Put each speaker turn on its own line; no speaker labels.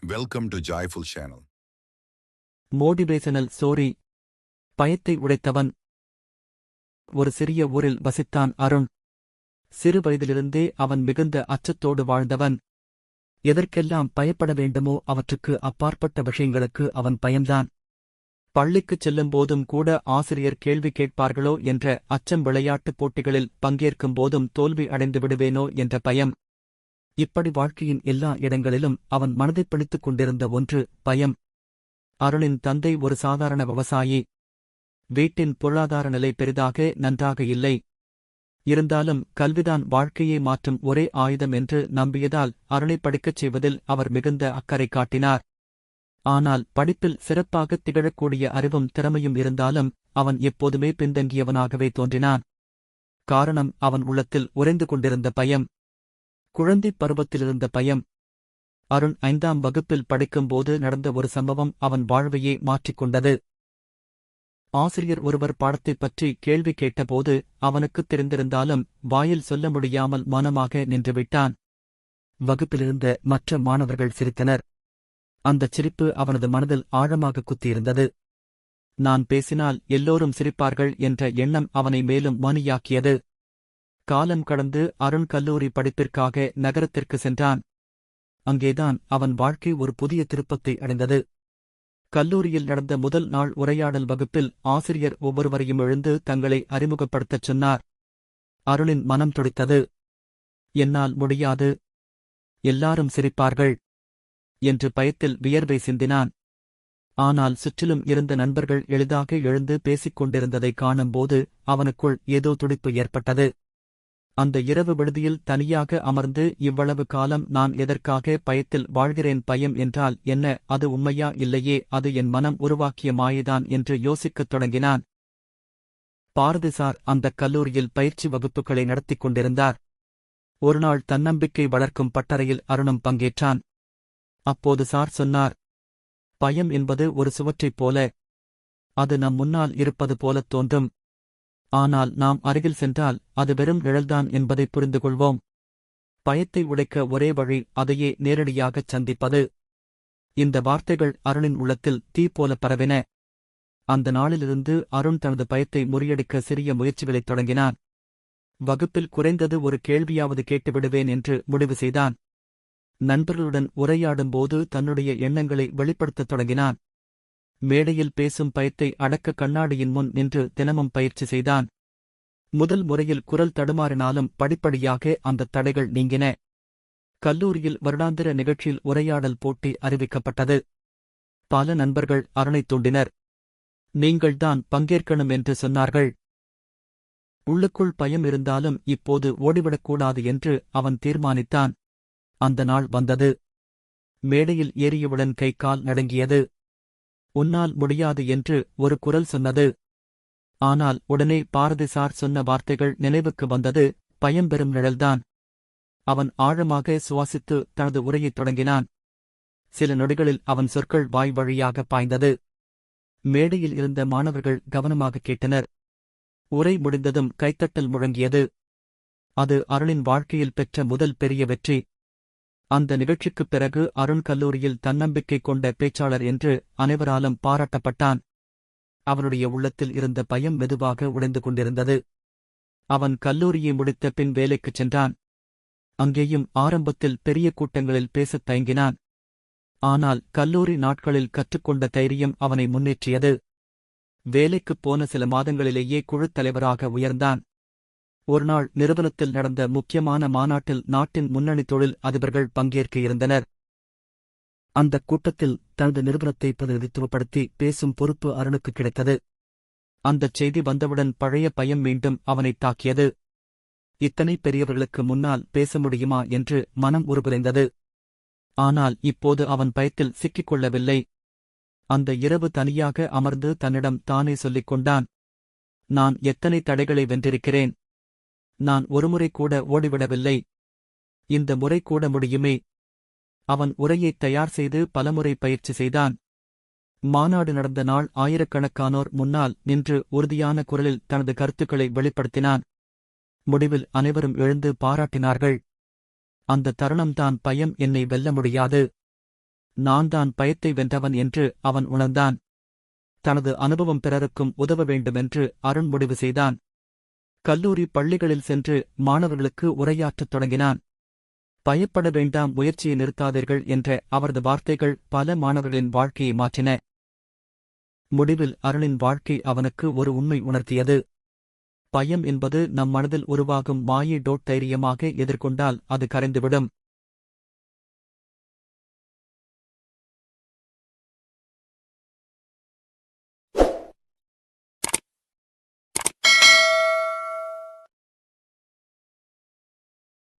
Welcome to joyful channel
motivational story பயத்தை உடைத்தவன். ஒரு சிறிய ஊரில் வசித்தான் அருண். சிறு வயதிலிருந்தே அவன் மிகுந்த அச்சத்தோடு வாழ்ந்தவன். எதற்கெல்லாம் பயப்பட வேண்டுமோ அவற்றுக்கு அப்பாற்பட்ட விஷயங்களுக்கு அவன் பயம்தான் பள்ளிக்குச் செல்லும் போதும் கூட ஆசிரியர் கேள்வி கேட்பார்களோ என்ற அச்சம் விளையாட்டுப் போட்டிகளில் பங்கேற்கும் போதும் தோல்வி அடைந்து விடுவேனோ என்ற பயம். இப்படி வாழ்க்கையின் எல்லா இடங்களிலும் அவன் மனதைப் பிடித்துக் கொண்டிருந்த ஒன்று பயம். அருளின் தந்தை ஒரு சாதாரண விவசாயி. வீட்டின் பொருளாதார நிலை பெரிதாக நன்றாக இல்லை. இருந்தாலும் கல்விதான் வாழ்க்கையை மாற்றும் ஒரே ஆயுதம் என்று நம்பியதால் அருளை படிக்கச் செய்வதில் அவர் மிகுந்த அக்கறை காட்டினார். ஆனால் படிப்பில் சிறப்பாக திகழக்கூடிய அறிவும் திறமையும் இருந்தாலும் அவன் எப்போதுமே பின்தங்கியவனாகவே தோன்றினான். காரணம் அவன் உள்ளத்தில் உறைந்து கொண்டிருந்த பயம். குழந்தைப் பருவத்திலிருந்த பயம். அருண் ஐந்தாம் வகுப்பில் படிக்கும்போது நடந்த ஒரு சம்பவம் அவன் வாழ்வையே மாற்றிக்கொண்டது ஆசிரியர் ஒருவர் பாடத்தைப் பற்றி கேள்வி கேட்டபோது அவனுக்குத் தெரிந்திருந்தாலும் வாயில் சொல்ல முடியாமல் மௌனமாக நின்றுவிட்டான். வகுப்பிலிருந்த மற்ற மாணவர்கள் சிரித்தனர். அந்தச் சிரிப்பு அவனது மனதில் ஆழமாக குத்தியிருந்தது. நான் பேசினால் எல்லோரும் சிரிப்பார்கள் என்ற எண்ணம் அவனை மேலும் மணியாக்கியது. காலம் கடந்து அருண் கல்லூரி படிப்பிற்காக நகரத்திற்கு சென்றான். அங்கேதான் அவன் வாழ்க்கை ஒரு புதிய திருப்பத்தை அடைந்தது. கல்லூரியில் நடந்த முதல் நாள் உரையாடல் வகுப்பில் ஆசிரியர் ஒவ்வொருவரையும் எழுந்து தங்களை அறிமுகப்படுத்தச் சொன்னார். அருளின் மனம் துடித்தது. என்னால் முடியாது. எல்லாரும் சிரிப்பார்கள் என்று பயத்தில் வியர்வை சிந்தினான். ஆனால் சுற்றிலும் இருந்த நண்பர்கள் எளிதாக எழுந்து பேசிக் கொண்டிருந்ததைக் காணும்போது அவனுக்குள் ஏதோ துடிப்பு ஏற்பட்டது. அந்த இரவு விடுதியில் தனியாக அமர்ந்து இவ்வளவு காலம் நான் எதற்காக பயத்தில் வாழ்கிறேன் பயம் என்றால் என்ன அது உண்மையா இல்லையே அது என் மனம் உருவாக்கிய மாயதான் என்று யோசிக்கத் தொடங்கினான். பாரதிசார் அந்தக் கல்லூரியில் பயிற்சி வகுப்புகளை நடத்திக் கொண்டிருந்தார். ஒருநாள் தன்னம்பிக்கை வளர்க்கும் பட்டறையில் அருணும் பங்கேற்றான். அப்போது சார் சொன்னார் பயம் என்பது ஒரு சுவற்றைப் போல அது நம் முன்னால் இருப்பது போலத் தோன்றும். ஆனால் நாம் அருகில் சென்றால் அது வெறும் நிழல்தான் என்பதை புரிந்து கொள்வோம் பயத்தை உடைக்க ஒரே வழி அதையே நேரடியாகச் சந்திப்பது. இந்த வார்த்தைகள் அருணின் உள்ளத்தில் தீ போல பரவின. அந்த நாளிலிருந்து அருண் தனது பயத்தை முறியடிக்க சிறிய முயற்சிகளைத் தொடங்கினான். வகுப்பில் குறைந்தது ஒரு கேள்வியாவது கேட்டுவிடுவேன் என்று முடிவு செய்தான். நண்பர்களுடன் உரையாடும்போது தன்னுடைய எண்ணங்களை வெளிப்படுத்தத் தொடங்கினான். மேடையில் பேசும் பயத்தை அடக்க கண்ணாடியின் முன் நின்று தினமும் பயிற்சி செய்தான். முதல் முறையில் குரல் தடுமாறினாலும் படிப்படியாக அந்த தடைகள் நீங்கின. கல்லூரியில் வருடாந்திர நிகழ்ச்சியில் உரையாடல் போட்டி அறிவிக்கப்பட்டது. பல நண்பர்கள் அருணைத் தூண்டினர். நீங்கள்தான் பங்கேற்கணும் என்று சொன்னார்கள். உள்ளுக்குள் பயம் இருந்தாலும் இப்போது ஓடிவிடக்கூடாது என்று அவன் தீர்மானித்தான். அந்த நாள் வந்தது. மேடையில் ஏறியவுடன் கை கால் நடுங்கியது. உன்னால் முடியாது என்று ஒரு குரல் சொன்னது. ஆனால் உடனே பாரதிசார் சொன்ன வார்த்தைகள் நினைவுக்கு வந்தது பயம்பெறும் நிழல்தான். அவன் ஆழமாக சுவாசித்து தனது உரையைத் தொடங்கினான். சில நொடிகளில் அவன் சொற்கள் வாய் வழியாக பாய்ந்தது. மேடையில் இருந்த மாணவர்கள் கவனமாக கேட்டனர். உரை முடிந்ததும் கைத்தட்டல் முழங்கியது. அது அருளின் வாழ்க்கையில் பெற்ற முதல் பெரிய வெற்றி. அந்த நிகழ்ச்சிக்குப் பிறகு அருண் கல்லூரியில் தன்னம்பிக்கை கொண்ட பேச்சாளர் என்று அனைவராலும் பாராட்டப்பட்டான். அவனுடைய உள்ளத்தில் இருந்த பயம் மெதுவாக உடைந்து கொண்டிருந்தது. அவன் கல்லூரியை முடித்த பின் வேலைக்குச் சென்றான். அங்கேயும் ஆரம்பத்தில் பெரிய கூட்டங்களில் பேசத் தயங்கினான். ஆனால் கல்லூரி நாட்களில் கற்றுக்கொண்ட தைரியம் அவனை முன்னேற்றியது. வேலைக்குப் போன சில மாதங்களிலேயே குழுத் தலைவராக உயர்ந்தான். ஒருநாள் நிறுவனத்தில் நடந்த முக்கியமான மாநாட்டில் நாட்டின் முன்னணி தொழில் அதிபர்கள் பங்கேற்க இருந்தனர். அந்தக் கூட்டத்தில் தனது நிறுவனத்தை பிரதிநிதித்துவப்படுத்தி பேசும் பொறுப்பு அருணுக்கு கிடைத்தது. அந்தச் செய்தி வந்தவுடன் பழைய பயம் மீண்டும் அவனைத் தாக்கியது. இத்தனை பெரியவர்களுக்கு முன்னால் பேச முடியுமா என்று மனம் உருபுரைந்தது ஆனால் இப்போது அவன் பயத்தில் சிக்கிக் கொள்ளவில்லை. அந்த இரவு தனியாக அமர்ந்து தன்னிடம் தானே சொல்லிக் கொண்டான். நான் எத்தனை தடைகளை வென்றிருக்கிறேன்? நான் ஒருமுறை கூட ஓடிவிடவில்லை. இந்த முறை கூட முடியுமே. அவன் உரையைத் தயார் செய்து பலமுறை பயிற்சி செய்தான். மாநாடு நடந்த நாள் ஆயிரக்கணக்கானோர் முன்னால் நின்று உறுதியான குரலில் தனது கருத்துக்களை வெளிப்படுத்தினான். முடிவில் அனைவரும் எழுந்து பாராட்டினார்கள். அந்த தருணம்தான் பயம் என்னை வெல்ல முடியாது. நான் தான் பயத்தை வென்றவன் என்று அவன் உணர்ந்தான். தனது அனுபவம் பிறருக்கும் உதவ வேண்டுமென்று அருண் முடிவு செய்தான். கல்லூரி பள்ளிகளில் சென்று மாணவர்களுக்கு உரையாற்றத் தொடங்கினான். பயப்பட வேண்டாம் முயற்சியை நிறுத்தாதீர்கள் என்ற அவரது வார்த்தைகள் பல மாணவர்களின் வாழ்க்கையை மாற்றின. முடிவில் அருளின் வாழ்க்கை அவனுக்கு ஒரு உண்மை உணர்த்தியது. பயம் என்பது நம் மனதில் உருவாகும் மாயை டோட் தைரியமாக எதிர்கொண்டால் அது கரைந்துவிடும்.